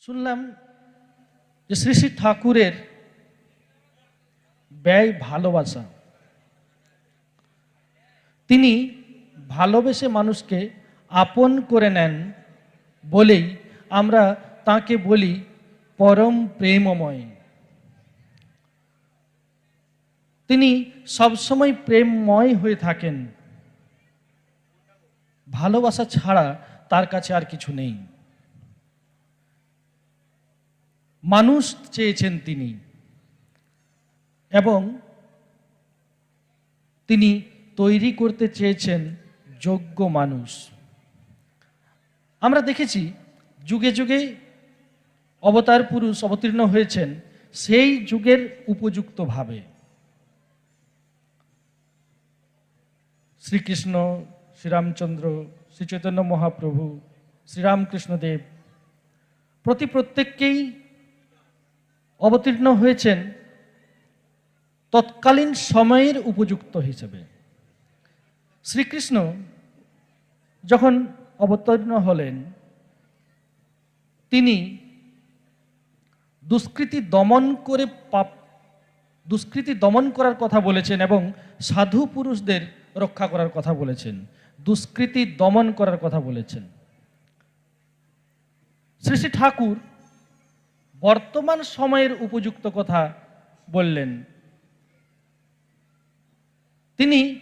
শুনলাম যে শ্রী শ্রী ঠাকুরের ব্যয় ভালোবাসা। তিনি ভালোবেসে মানুষকে আপন করে নেন বলেই আমরা তাকে বলি পরম প্রেমময়। তিনি সবসময় প্রেমময় হয়ে থাকেন। ভালোবাসা ছাড়া তার কাছে আর কিছু নেই। মানুষ চেয়েছেন তিনি। এবং তিনি তৈরি করতে চেয়েছেন যোগ্য মানুষ। আমরা দেখেছি, যুগে যুগে অবতার পুরুষ অবতীর্ণ হয়েছেন সেই যুগের উপযুক্তভাবে শ্রীকৃষ্ণ, শ্রীরামচন্দ্র শ্রী চৈতন্য মহাপ্রভু, শ্রীরামকৃষ্ণদেব প্রতি প্রত্যেককেই অবতীর্ণ হয়েছেন তৎকালীন সময়ের উপযুক্ত হিসেবে। শ্রীকৃষ্ণ যখন অবতীর্ণ হলেন, তিনি দুষ্কৃতি দমন করে পাপ, দুষ্কৃতি দমন করার কথা বলেছেন এবং সাধু পুরুষদের রক্ষা করার কথা বলেছেন, দুষ্কৃতি দমন করার কথা বলেছেন। শ্রী শ্রী ঠাকুর বর্তমান সময়ের উপযুক্ত কথা বললেন। তিনি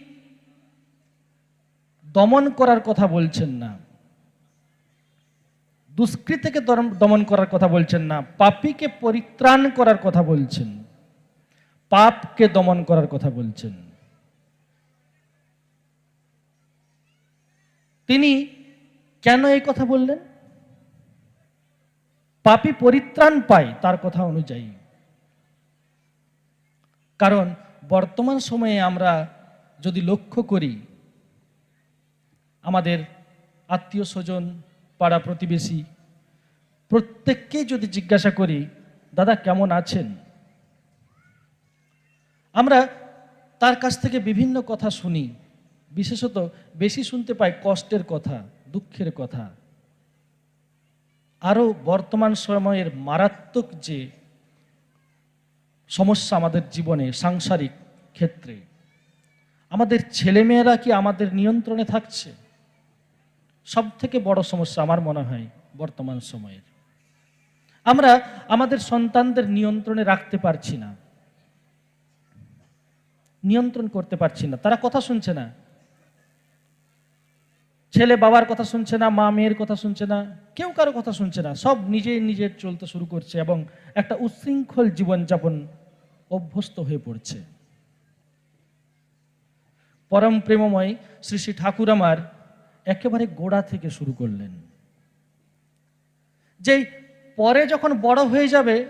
দমন করার কথা বলছেন না। দুষ্কৃতিকে দমন করার কথা বলছেন না। পাপীকে পরিত্রাণ করার কথা বলছেন। পাপকে দমন করার কথা বলছেন। তিনি কেন এই কথা বললেন? পাপী পরিত্রাণ পায় তার কথা অনুযায়ী। কারণ বর্তমান সময়ে আমরা যদি লক্ষ্য করি, আমাদের আত্মীয় স্বজন, পাড়া প্রতিবেশী প্রত্যেককেই যদি জিজ্ঞাসা করি, দাদা, কেমন আছেন? আমরা তার কাছ থেকে বিভিন্ন কথা শুনি। বিশেষত বেশি শুনতে পাই কষ্টের কথা, দুঃখের কথা। আরও বর্তমান সময়ের মারাত্মক যে সমস্যা আমাদের জীবনে, সাংসারিক ক্ষেত্রে, আমাদের ছেলেমেয়েরা কি আমাদের নিয়ন্ত্রণে থাকছে? সব থেকে বড় সমস্যা আমার মনে হয় বর্তমান সময়ের। আমরা আমাদের সন্তানদের নিয়ন্ত্রণে রাখতে পারছি না। নিয়ন্ত্রণ করতে পারছি না। তারা কথা শুনছে না। ছেলে বাবার কথা শুনছে না, মা মেয়ের কথা শুনছে না, কেউ কারও কথা শুনছে না, সব নিজে নিজের চলতে শুরু করছে এবং একটা উচ্ছৃঙ্খল জীবনযাপন অভ্যস্ত হয়ে পড়ছে। পরম প্রেমময় শ্রী শ্রী ঠাকুর আমার একেবারে গোড়া থেকে শুরু করলেন। যেই পরে যখন বড় হয়ে যাবে,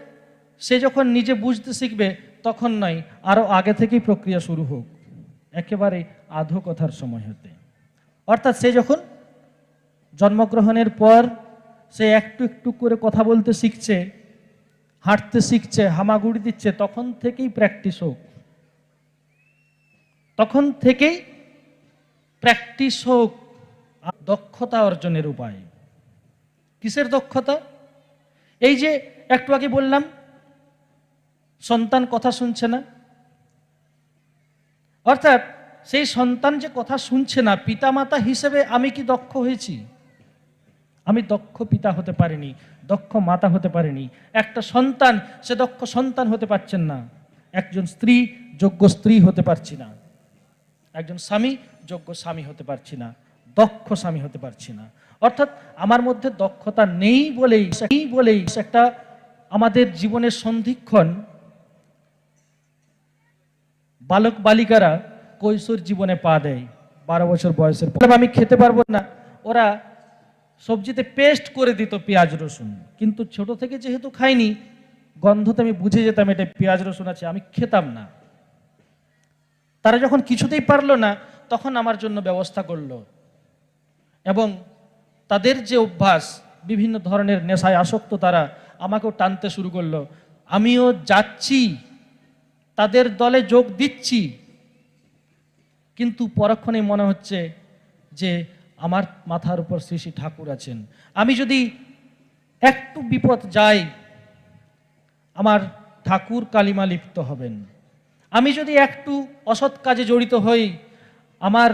সে যখন নিজে বুঝতে শিখবে, তখন নয়, আরও আগে থেকেই প্রক্রিয়া শুরু হোক। একেবারে আধো কথার সময় হতে। অর্থাৎ সে যখন জন্মগ্রহণের পর সে একটু একটু করে কথা বলতে শিখছে, হাঁটতে শিখছে, হামাগুড়ি দিচ্ছে, তখন থেকেই প্র্যাকটিস হোক। তখন থেকেই প্র্যাকটিস হোক। দক্ষতা অর্জনের উপায়। কিসের দক্ষতা? এই যে একটু আগে বললাম, সন্তান কথা শুনছে না। অর্থাৎ সেই সন্তান যে কথা শুনছে না, পিতামাতা হিসেবে আমি কি দক্ষ হয়েছি? আমি দক্ষ পিতা হতে পারিনি, দক্ষ মাতা হতে পারিনি। একটা সন্তান, সে দক্ষ সন্তান হতে পারছেন না। একজন স্ত্রী, যোগ্য স্ত্রী হতে পারছি না। একজন স্বামী, যোগ্য স্বামী হতে পারছি না। দক্ষ স্বামী হতে পারছি না। অর্থাৎ আমার মধ্যে দক্ষতা নেই বলেই নেই বলেই একটা আমাদের জীবনের সন্ধিক্ষণ বালক বালিকারা কৈশোর জীবনে পা দেয়। বারো বছর বয়সের পর। আমি খেতে পারব না। ওরা সবজিতে পেস্ট করে দিত পেঁয়াজ, রসুন। কিন্তু ছোট থেকে যেহেতু খাইনি, গন্ধতে আমি বুঝে যেতাম এটা পেঁয়াজ, রসুন আছে, আমি খেতাম না। তারা যখন কিছুতেই পারল না, তখন আমার জন্য ব্যবস্থা করল। এবং তাদের যে অভ্যাস, বিভিন্ন ধরনের নেশায় আসক্ত তারা আমাকেও টানতে শুরু করল। আমিও যাচ্ছি, তাদের দলে যোগ দিচ্ছি। কিন্তু পরক্ষণে মনে হচ্ছে যে আমার মাথার উপর শ্রী শ্রী ঠাকুর আছেন। আমি যদি একটু বিপদ যাই, আমার ঠাকুর কালিমা লিপ্ত হবেন। আমি যদি একটু অসৎ কাজে জড়িত হই, আমার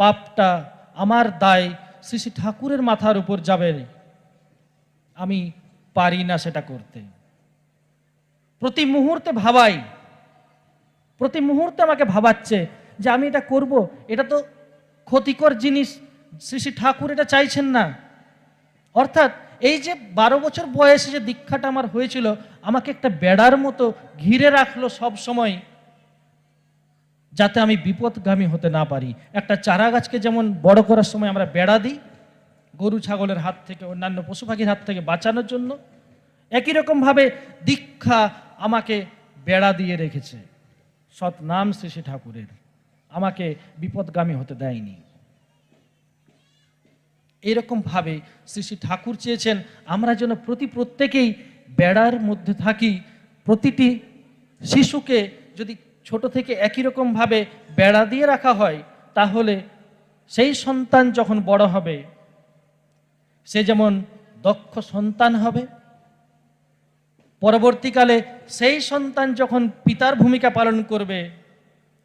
পাপটা, আমার দায় শ্রী শ্রী ঠাকুরের মাথার উপর যাবে, আমি পারি না সেটা করতে। প্রতি মুহূর্তে ভাবাই, প্রতি মুহূর্তে আমাকে ভাবাচ্ছে যে আমি এটা করব, এটা তো ক্ষতিকর জিনিস। শ্রী শ্রী ঠাকুর এটা চাইছেন না। অর্থাৎ এই যে বারো বছর বয়সে যে দীক্ষাটা আমার হয়েছিল, আমাকে একটা বেড়ার মতো ঘিরে রাখল সব সময়, যাতে আমি বিপদগামী হতে না পারি। একটা চারা গাছকে যেমন বড় করার সময় আমরা বেড়া দিই, গরু, ছাগলের হাত থেকে, অন্যান্য পশু পাখির হাত থেকে বাঁচানোর জন্য, একই রকমভাবে দীক্ষা আমাকে বেড়া দিয়ে রেখেছে। সৎ নাম শ্রী শ্রী ঠাকুরের। আমাকে বিপদগামী হতে দেয়নি। এইরকম ভাবে শ্রী শ্রী ঠাকুর চেয়েছেন, আমরা যেন প্রতি প্রত্যেকেই বেড়ার মধ্যে থাকি, প্রতিটি শিশুকে যদি ছোট থেকে একই রকম ভাবে বেড়া দিয়ে রাখা হয়, তাহলে সেই সন্তান যখন বড় হবে, সে যেমন দক্ষ সন্তান হবে, পরবর্তীকালে সেই সন্তান যখন পিতার ভূমিকা পালন করবে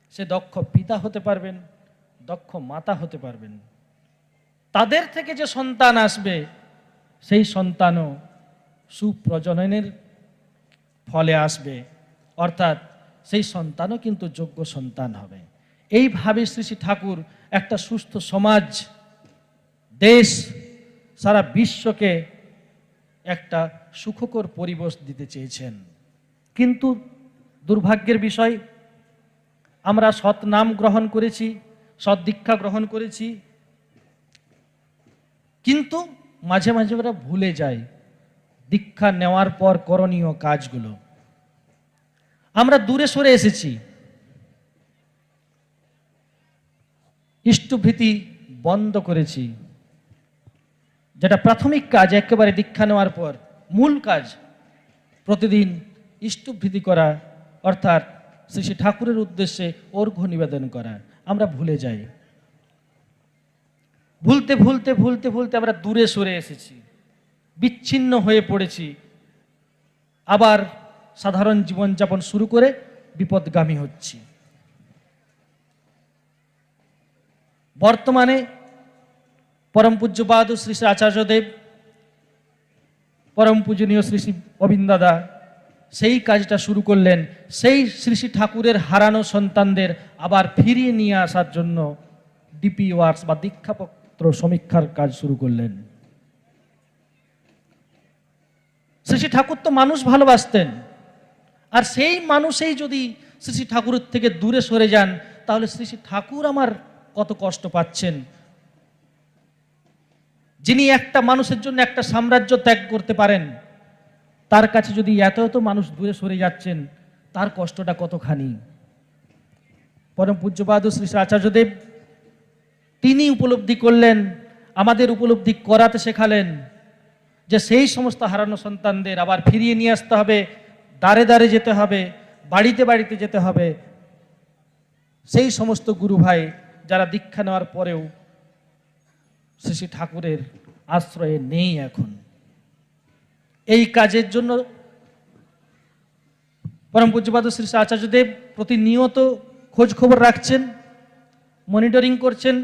সে দক্ষ পিতা হতে পারবেন, দক্ষ মাতা হতে পারবেন। তাদের থেকে যে সন্তান আসবে, সেই সন্তানও সুপ্রজননের ফলে আসবে। অর্থাৎ সেই সন্তানও কিন্তু যোগ্য সন্তান হবে। এইভাবে শ্রী শ্রী ঠাকুর একটা সুস্থ সমাজ, দেশ, সারা বিশ্বকে একটা সুখকর পরিবেশ দিতে চেয়েছেন। কিন্তু দুর্ভাগ্যের বিষয় আমরা সৎ নাম গ্রহণ করেছি, সৎ দীক্ষা গ্রহণ করেছি। কিন্তু মাঝে মাঝে ওরা ভুলে যায় দীক্ষা নেওয়ার পর করণীয় কাজগুলো। আমরা দূরে সরে এসেছি। ইষ্টভীতি বন্ধ করেছি। যেটা প্রাথমিক কাজ, একেবারে দীক্ষা নেওয়ার পর মূল কাজ, প্রতিদিন ইষ্টভীতি করা, অর্থাৎ শ্রী শ্রী ঠাকুরের উদ্দেশ্যে অর্ঘ্য নিবেদন করা আমরা ভুলে যাই। ভুলতে ভুলতে ভুলতে ভুলতে আমরা দূরে সরে এসেছি। বিচ্ছিন্ন হয়ে পড়েছি। আবার সাধারণ জীবনযাপন শুরু করে বিপদগামী হচ্ছি। বর্তমানে পরম পূজ্য বাহাদুর শ্রী শ্রী আচার্যদেব, পরম পূজনীয় শ্রী শ্রী অবিন্দাদা সেই কাজটা শুরু করলেন, সেই শ্রী শ্রী ঠাকুরের হারানো সন্তানদের আবার ফিরিয়ে নিয়ে আসার জন্য ডিপি ওয়ার্কস বা দীক্ষাপত্র সমীক্ষার কাজ শুরু করলেন। শ্রী শ্রী ঠাকুর তো মানুষ ভালোবাসতেন। আর সেই মানুষেই যদি শ্রী শ্রী ঠাকুরের থেকে দূরে সরে যান, তাহলে শ্রী শ্রী ঠাকুর আমার কত কষ্ট পাচ্ছেন। যিনি একটা মানুষের জন্য একটা সাম্রাজ্য ত্যাগ করতে পারেন তার কাছে যদি এত এত মানুষ দূরে সরে যাচ্ছেন, তার কষ্টটা কতখানি? পরম পূজ্যপাদ শ্রী আচার্যদেব তিনি উপলব্ধি করলেন, আমাদের উপলব্ধি করাতে শেখালেন যে সেই সমস্ত হারানো সন্তানদের আবার ফিরিয়ে নিয়ে আসতে হবে দাঁড়ে দাঁড়ে যেতে হবে, বাড়িতে বাড়িতে যেতে হবে। সেই সমস্ত গুরু ভাই যারা দীক্ষা নেওয়ার পরেও শ্রী শ্রী ঠাকুরের আশ্রয়ে নেই এখন। এই কাজের জন্য পরম পূজ্যপাদ শ্রী আচার্যদেব প্রতিনিয়ত খোঁজ খবর রাখছেন, মনিটরিং করছেন।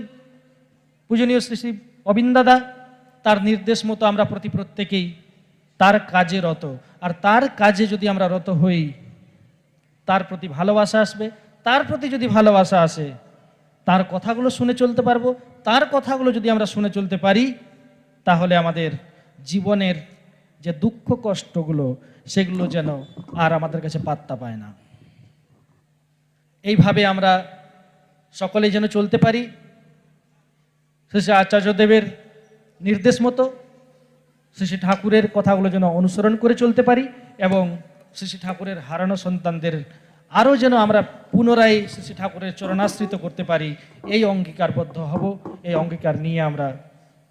পূজনীয় শ্রী শ্রী অবিন্দাদা তার নির্দেশ মতো আমরা প্রতি প্রত্যেকেই তার কাজে রত। আর তার কাজে যদি আমরা রত হই, তার প্রতি ভালোবাসা আসবে, তার প্রতি যদি ভালোবাসা আসে, তার কথাগুলো শুনে চলতে পারব, তার কথাগুলো যদি আমরা শুনে চলতে পারি, তাহলে আমাদের জীবনের যে দুঃখ কষ্টগুলো, সেগুলো যেন আর আমাদের কাছে পাত্তা পায় না। এইভাবে আমরা সকলে যেন চলতে পারি। শ্রী আচার্যদেবের নির্দেশ মতো শ্রী ঠাকুরের কথাগুলো যেন অনুসরণ করে চলতে পারি এবং শ্রী ঠাকুরের হারানো সন্তানদের আরও যেন আমরা পুনরায় শ্রী ঠাকুরের চরণাশ্রিত করতে পারি। এই অঙ্গীকারবদ্ধ হব, এই অঙ্গীকার নিয়ে আমরা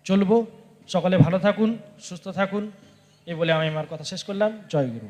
চলব। সকলে ভালো থাকুন, সুস্থ থাকুন। এই বলে আমি আমার কথা শেষ করলাম। জয় গুরু।